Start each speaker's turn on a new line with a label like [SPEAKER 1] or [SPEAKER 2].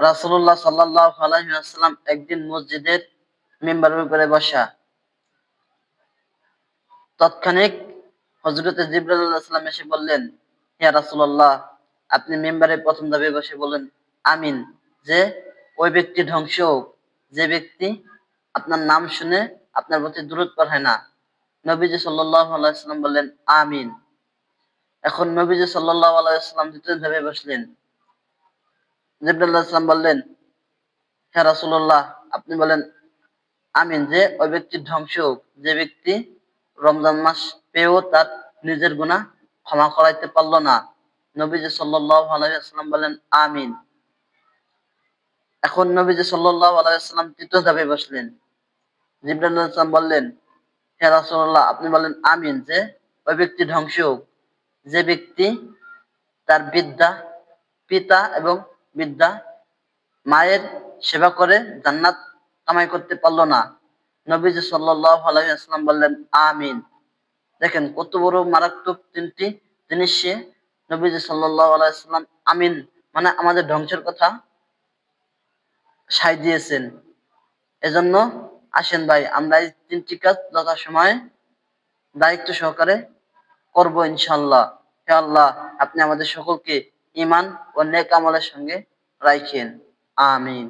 [SPEAKER 1] রাসূলুল্লাহ সাল্লাল্লাহু আলাইহি একদিন মসজিদের মিম্বারের উপরে বসা। তৎক্ষণিক আলাইহিস সালাম এসে বললেন, ইয়া রাসূলুল্লাহ, আপনি মিম্বারে প্রথম ধাপে বসে বলেন আমিন, যে ওই ব্যক্তি ধ্বংস হোক। যে ব্যক্তি আপনার নাম শুনে আপনার প্রতি দূরত পড়ায় না। নবীজি সাল্লাম বললেন, আমিন। এখন নবীজি সাল্লাল্লাহু আলাইহি সাল্লাম দ্বিতীয় ধাপে বসলেন। জিবরাইল আলাইহিস বললেন রাসূলুল্লাহ, আপনি বলেন, আমিন যে ওই ব্যক্তির ধ্বংস যে ব্যক্তি রমজান মাস পেয়েও তার নিজের গুনাহ ক্ষমা করাইতে পারল না। নবীজি সাল্লাম বলেন, আমিন। এখন নবীজি সাল্লাম তৃতীয় ধাপে বসলেন। জিবরাইল আলাইহিস বললেন, হে রাসূলুল্লাহ, আপনি বলেন, আমিন যে ওই ব্যক্তি ধ্বংস যে ব্যক্তি তার বিদ্যা, পিতা এবং বিদ্যা মায়ের সেবা করে জান্নাত কামাই করতে পারল না। নবীজি আলাইহি বললেন, আমিন। দেখেন, কত বড় মারাত্মক তিনটি জিনিস সে নবীজি আলাইহি আমিন মানে আমাদের ধ্বংসের কথা সাই দিয়েছেন। এজন্য আসেন ভাই, আমরা এই তিনটি কাজ যথাসময়ে দায়িত্ব সহকারে করব ইনশাল্লাহ আল্লাহ, আপনি আমাদের সকলকে ইমান ও নেক আমলের সঙ্গে রাইখেন। আমিন।